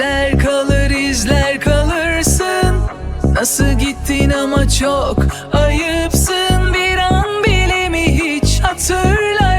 İzler kalır izler kalırsın. Nasıl gittin ama çok ayıpsın. Bir an bile mi hiç hatırla